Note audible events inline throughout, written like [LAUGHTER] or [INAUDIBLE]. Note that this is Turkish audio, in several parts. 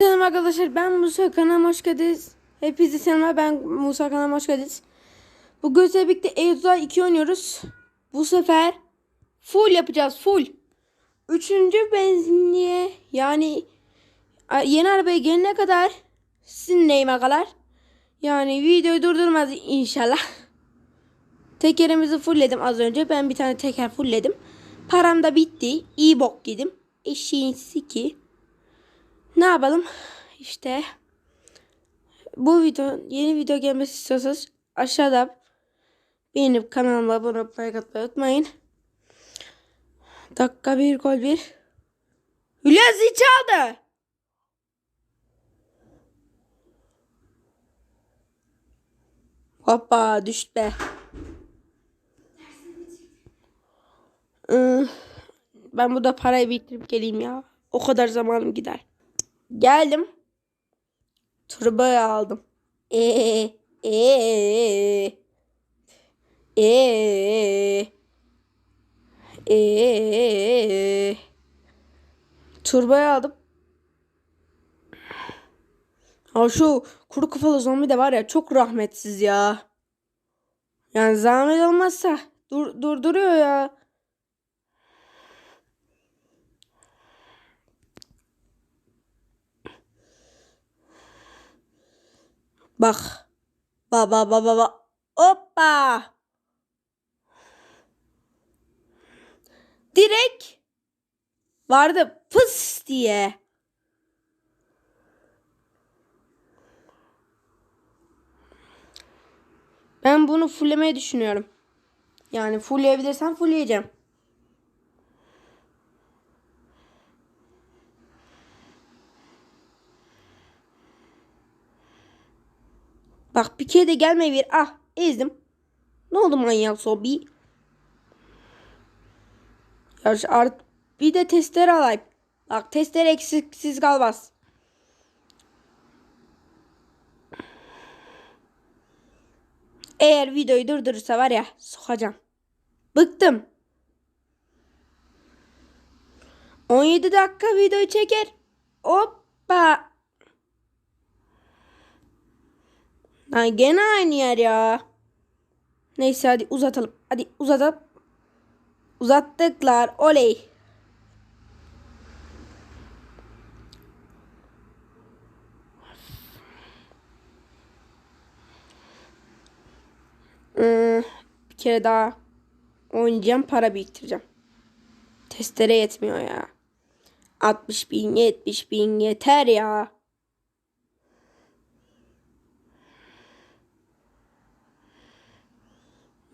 Selam arkadaşlar ben Musa kanalıma hoş geldiniz. Hepinize selamlar ben Musa kanalıma hoş geldiniz. Bugün sizlerle birlikte Euzay 2 oynuyoruz. Bu sefer full yapacağız full. Üçüncü benzinliğe yani yeni arabaya gelene kadar sizin neyime kadar. Yani videoyu durdurmaz inşallah. [LAUGHS] Tekerimizi fullledim az önce. Ben bir tane teker fullledim. Param da bitti. İyi bok yedim. Eşeğin siki. Ne yapalım? İşte bu video yeni video gelmesi istiyorsanız aşağıda beğenip kanalıma abone olup like atmayı unutmayın. Dakika bir gol bir. Hülya çaldı. Hoppa düştü be. Ben burada parayı biriktirip geleyim ya. O kadar zamanım gider. Geldim. Turbayı aldım. Eee eee eee eee Turbayı aldım. Ha şu kuru kafalı zombi de var ya çok rahmetsiz ya. Yani zahmet olmazsa dur, durduruyor ya. Bak. Ba ba ba ba ba. Hoppa. Direkt vardı pıs diye. Ben bunu fulllemeyi düşünüyorum. Yani fullleyebilirsem fullleyeceğim. Bak bir kere de gelmeyi ver. Ah ezdim. Ne oldu manyak sobi? Ya şu art bir de testere alayım. Bak testere eksiksiz kalmaz. Eğer videoyu durdurursa var ya sokacağım. Bıktım. 17 dakika video çeker. Hoppa. Ha, gene aynı yer ya. Neyse hadi uzatalım. Hadi uzatalım. Uzattıklar. Oley. Hmm, bir kere daha oynayacağım. Para biriktireceğim. Testere yetmiyor ya. 60 bin 70 bin yeter ya.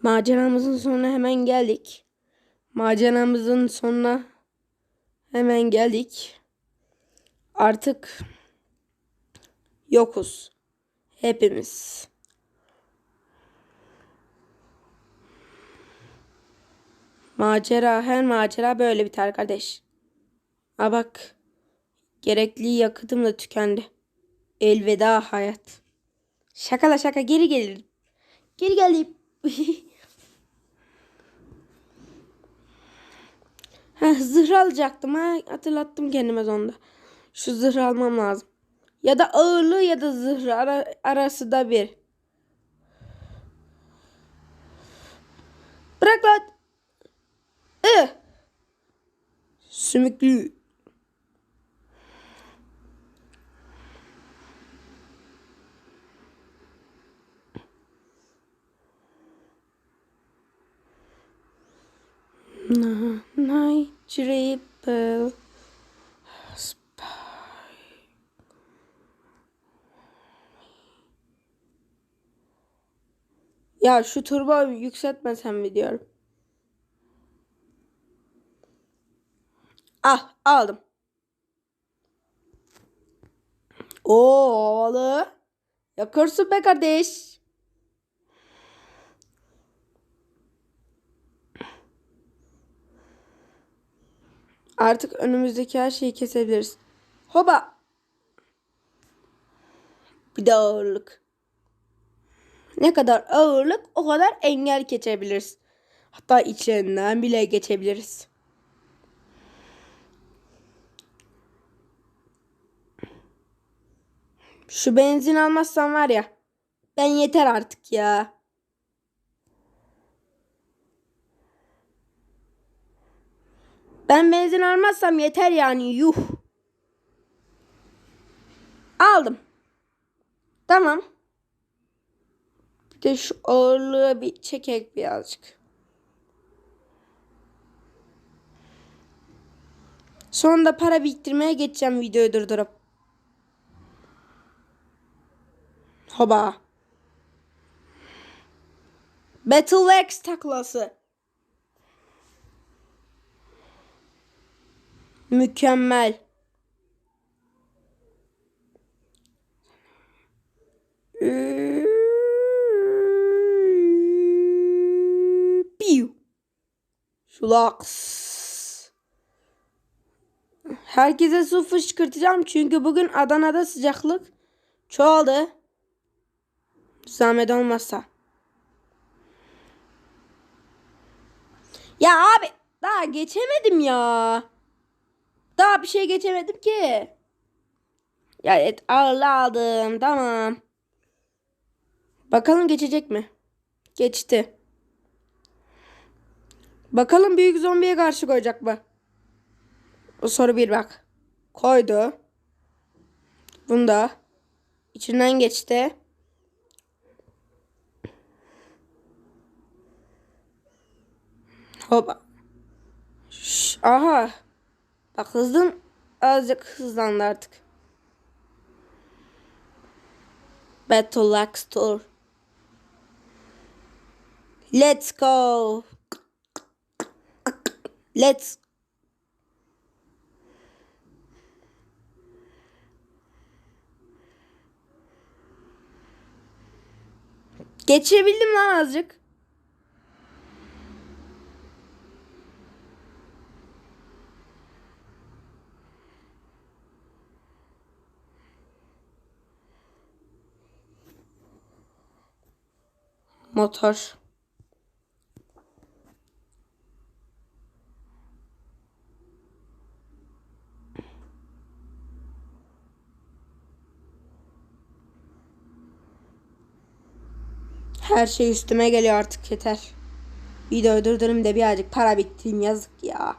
Maceramızın sonuna hemen geldik. Maceramızın sonuna hemen geldik. Artık yokuz. Hepimiz. Macera, her macera böyle biter kardeş. Ha bak. Gerekli yakıtım da tükendi. Elveda hayat. Şakala şaka geri gelirim. Geri geldim. [LAUGHS] ha, [LAUGHS] zırh alacaktım ha. Hatırlattım kendime sonunda. Şu zırh almam lazım. Ya da ağırlığı ya da zırh ara, arası da bir. Bırak lan. Ih. Sümüklü. Night triple spy. Ya şu turbo yükseltmesem mi diyorum. Ah aldım. Oo havalı. Yakırsın be kardeş. Artık önümüzdeki her şeyi kesebiliriz. Hoba. Bir de ağırlık. Ne kadar ağırlık o kadar engel geçebiliriz. Hatta içlerinden bile geçebiliriz. Şu benzin almazsam var ya. Ben yeter artık ya. Ben benzin almazsam yeter yani yuh. Aldım. Tamam. Bir de şu ağırlığı bir çekek birazcık. Sonunda para biriktirmeye geçeceğim videoyu durdurup. Hoba. Battle X taklası. Mükemmel. Piu. Şulaks. Herkese su fışkırtacağım çünkü bugün Adana'da sıcaklık çoğaldı. Zahmet olmazsa. Ya abi daha geçemedim ya. Daha bir şey geçemedim ki. Ya et ağırlı aldım tamam. Bakalım geçecek mi? Geçti. Bakalım büyük zombiye karşı koyacak mı? O soru bir bak. Koydu. Bunda. içinden geçti. Hop. Şş, aha. Bak hızlı azıcık hızlandı artık. Battle Lux Tour. Let's go. Let's Geçebildim lan azıcık. Motor. Her şey üstüme geliyor artık yeter. Videoyu durdurayım da birazcık para bittiğim yazık ya.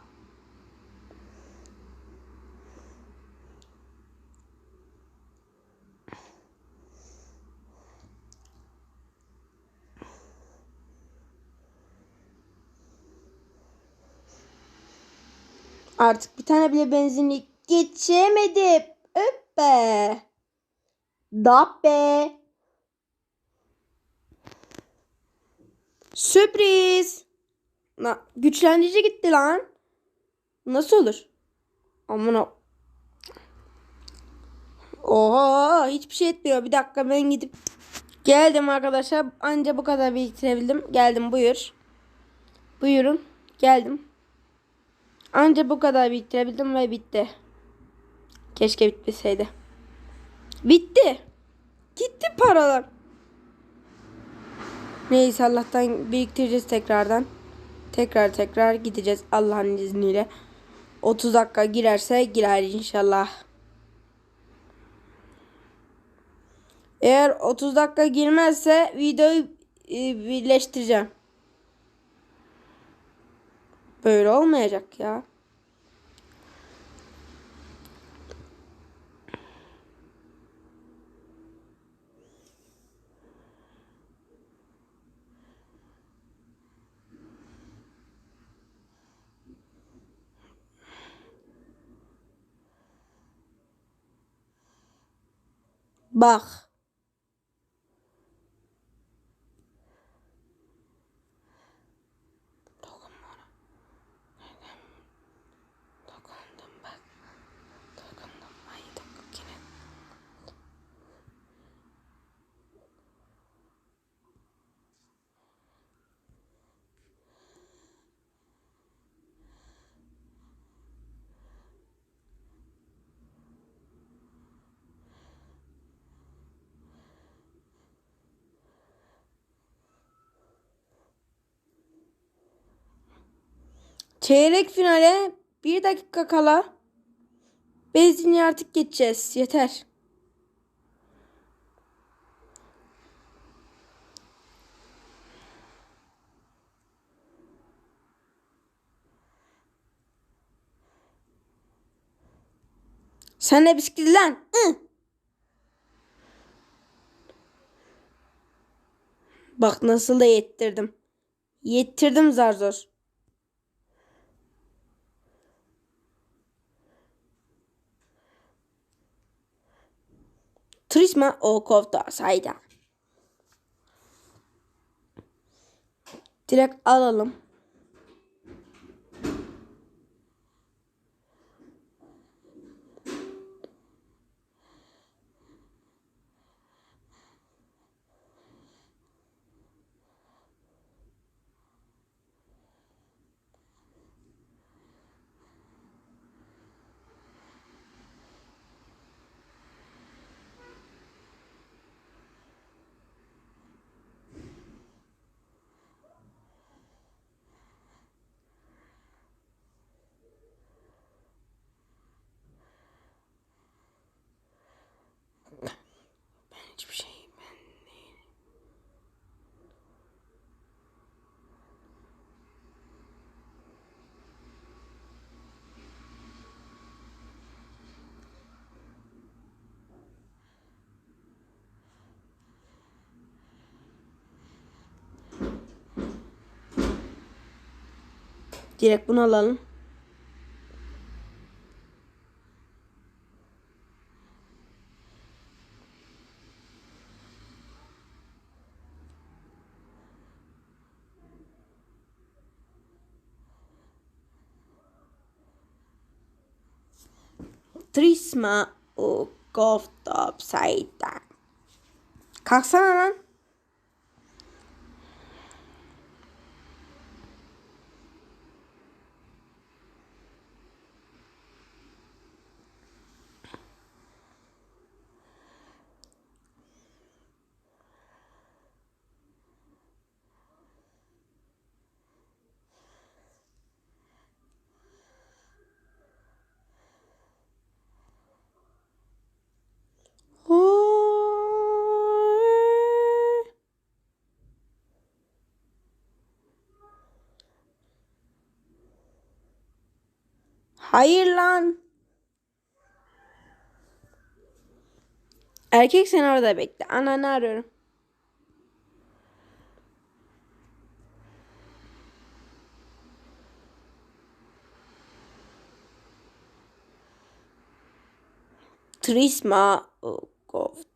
Artık bir tane bile benzinlik geçemedim. Öp be. Da be. Sürpriz. Na, güçlendirici gitti lan. Nasıl olur? Aman o. Oha hiçbir şey etmiyor. Bir dakika ben gidip geldim arkadaşlar. Anca bu kadar biriktirebildim. Geldim buyur. Buyurun. Geldim. Anca bu kadar biriktirebildim ve bitti. Keşke bitmeseydi. Bitti. Gitti paralar. Neyse Allah'tan biriktireceğiz tekrardan. Tekrar tekrar gideceğiz Allah'ın izniyle. 30 dakika girerse girer inşallah. Eğer 30 dakika girmezse videoyu e, birleştireceğim. Böyle olmayacak ya. Bak. Çeyrek finale bir dakika kala benzinli artık geçeceğiz. Yeter. Sen de bisiklet lan. Hı. Bak nasıl da yettirdim. Yettirdim zar zor. Trisma o kofta. Direkt alalım. Direkt bunu alalım. Trisma o kofta sayda. Kalksana lan. Hayır lan. Erkek sen orada bekle. Ananı arıyorum. Trisma Gold.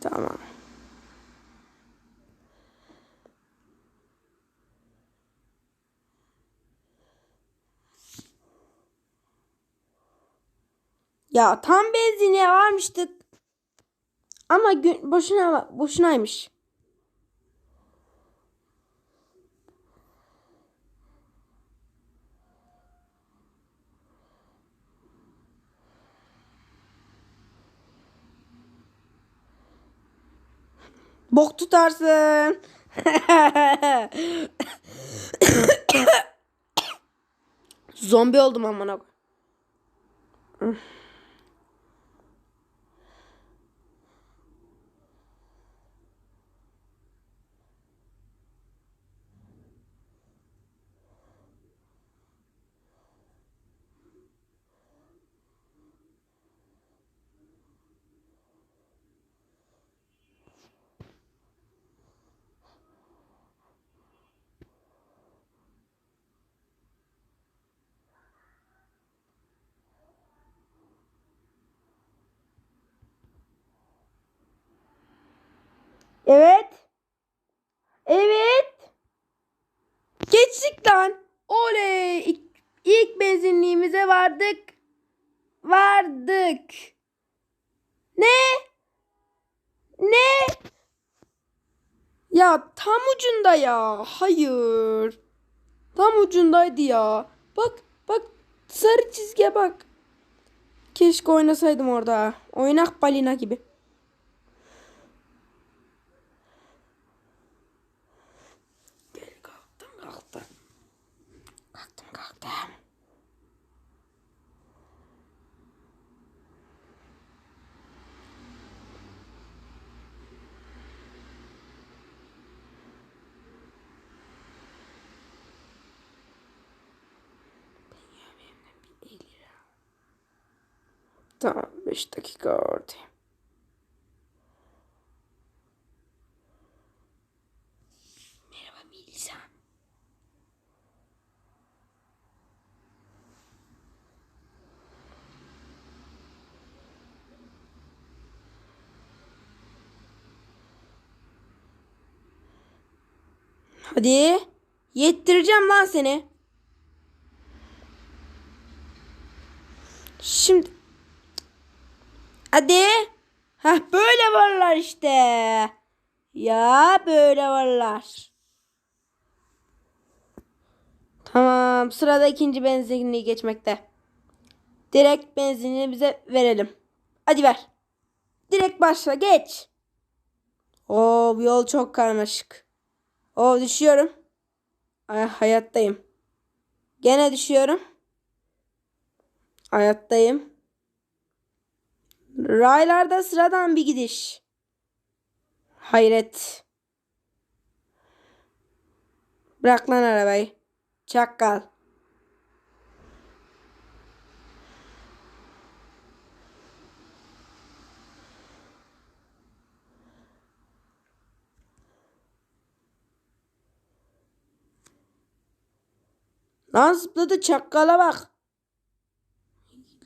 Tamam. Ya tam benzine varmıştık. Ama gün, boşuna boşunaymış. Bok tutarsın. [COUGHS] Zombi oldum amına. koy- Evet. Evet. Geçtik lan. Oley. İlk, ilk benzinliğimize vardık. Vardık. Ne? Ne? Ya tam ucunda ya. Hayır. Tam ucundaydı ya. Bak bak sarı çizgiye bak. Keşke oynasaydım orada. Oynak balina gibi. 45 dakika vardı. Merhaba Melisa. Hadi. Yettireceğim lan seni. Şimdi Hadi. Hah böyle varlar işte. Ya böyle varlar. Tamam sırada ikinci benzinliği geçmekte. Direkt benzinliği bize verelim. Hadi ver. Direkt başla geç. Oo bu yol çok karmaşık. Oo düşüyorum. Ay, hayattayım. Gene düşüyorum. Hayattayım. Raylarda sıradan bir gidiş. Hayret. Bırak lan arabayı. Çakkal. Lan zıpladı çakkala bak.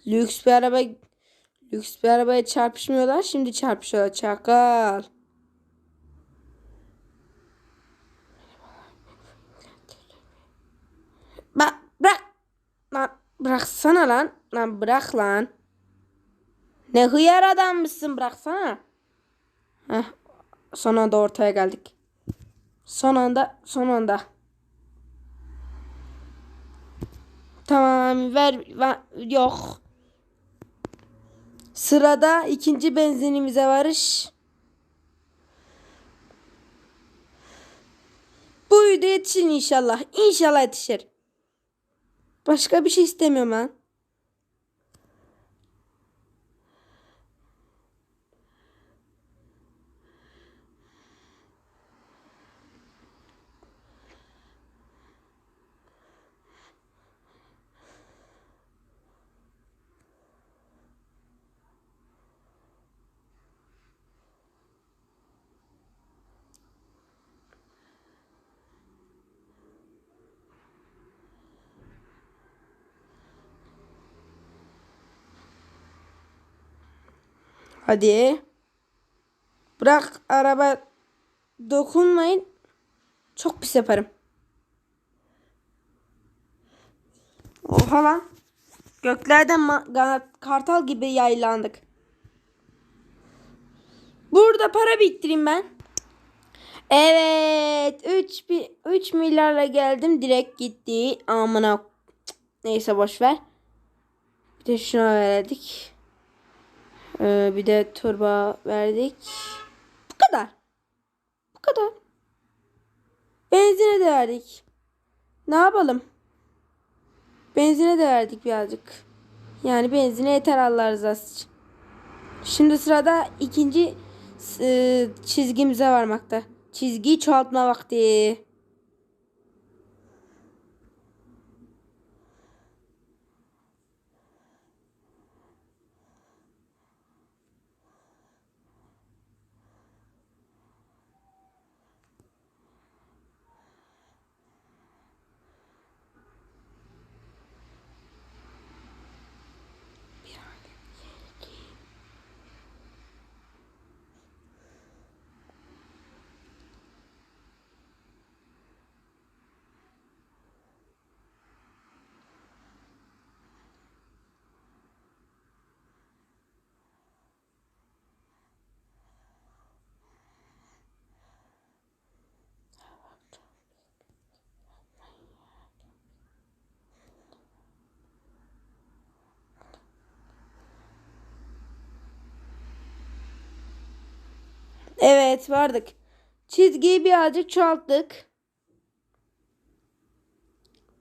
Lüks bir araba lüks bir arabaya çarpışmıyorlar. Şimdi çarpışıyorlar çakal. Bak bırak. Lan bıraksana lan. Lan bırak lan. Ne hıyar adammışsın bıraksana. Heh, son anda ortaya geldik. Son anda son anda. Tamam ver, ver yok. Sırada ikinci benzinimize varış. Buydu yetişin inşallah. İnşallah yetişir. Başka bir şey istemiyorum ben. Hadi. Bırak araba dokunmayın. Çok pis yaparım. Oha lan. Göklerden kartal gibi yaylandık. Burada para biriktireyim ben. Evet. 3 bi- 3 milyarla geldim. Direkt gitti. Amına. Neyse boş ver. Bir de şuna verdik. Ee, bir de turba verdik. Bu kadar. Bu kadar. Benzine de verdik. Ne yapalım? Benzine de verdik birazcık. Yani benzine yeter Allah rızası için. Şimdi sırada ikinci e, çizgimize varmakta. Çizgiyi çoğaltma vakti. Evet vardık. Çizgiyi birazcık çoğalttık.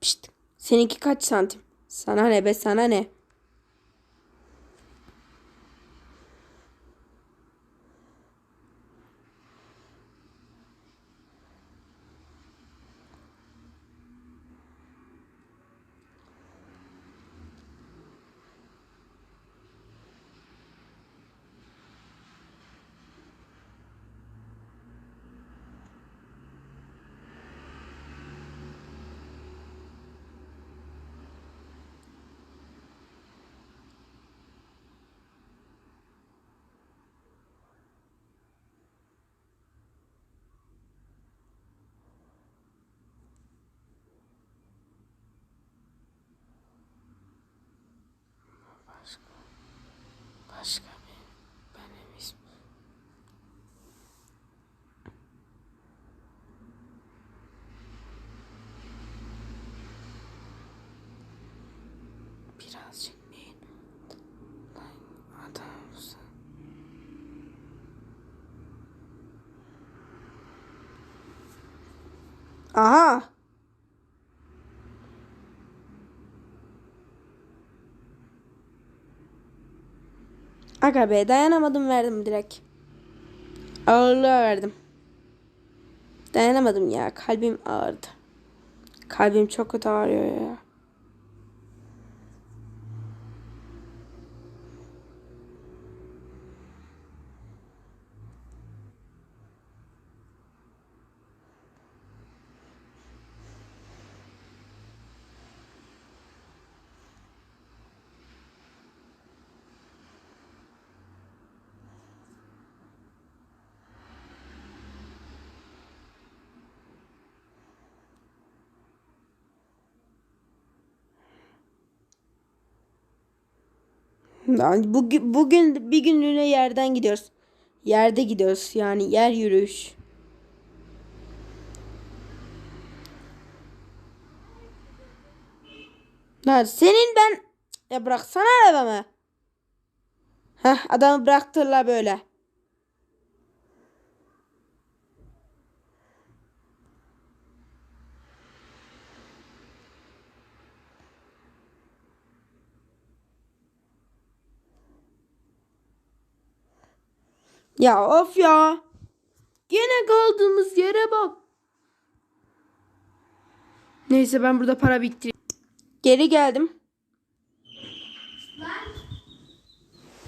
Pişt. Seninki kaç santim? Sana ne be sana ne? Başka bir benim ismim. Birazcık bir adamsın. Aha. Aga be dayanamadım verdim direkt. Ağırlığa verdim. Dayanamadım ya kalbim ağrıdı. Kalbim çok kötü ağrıyor ya. Yani Bugün, bugün bir günlüğüne yerden gidiyoruz. Yerde gidiyoruz yani yer yürüyüş. Lan senin ben ya bıraksana arabamı. Heh adamı bıraktırlar böyle. Ya of ya. Gene kaldığımız yere bak. Neyse ben burada para biriktireyim. Geri geldim.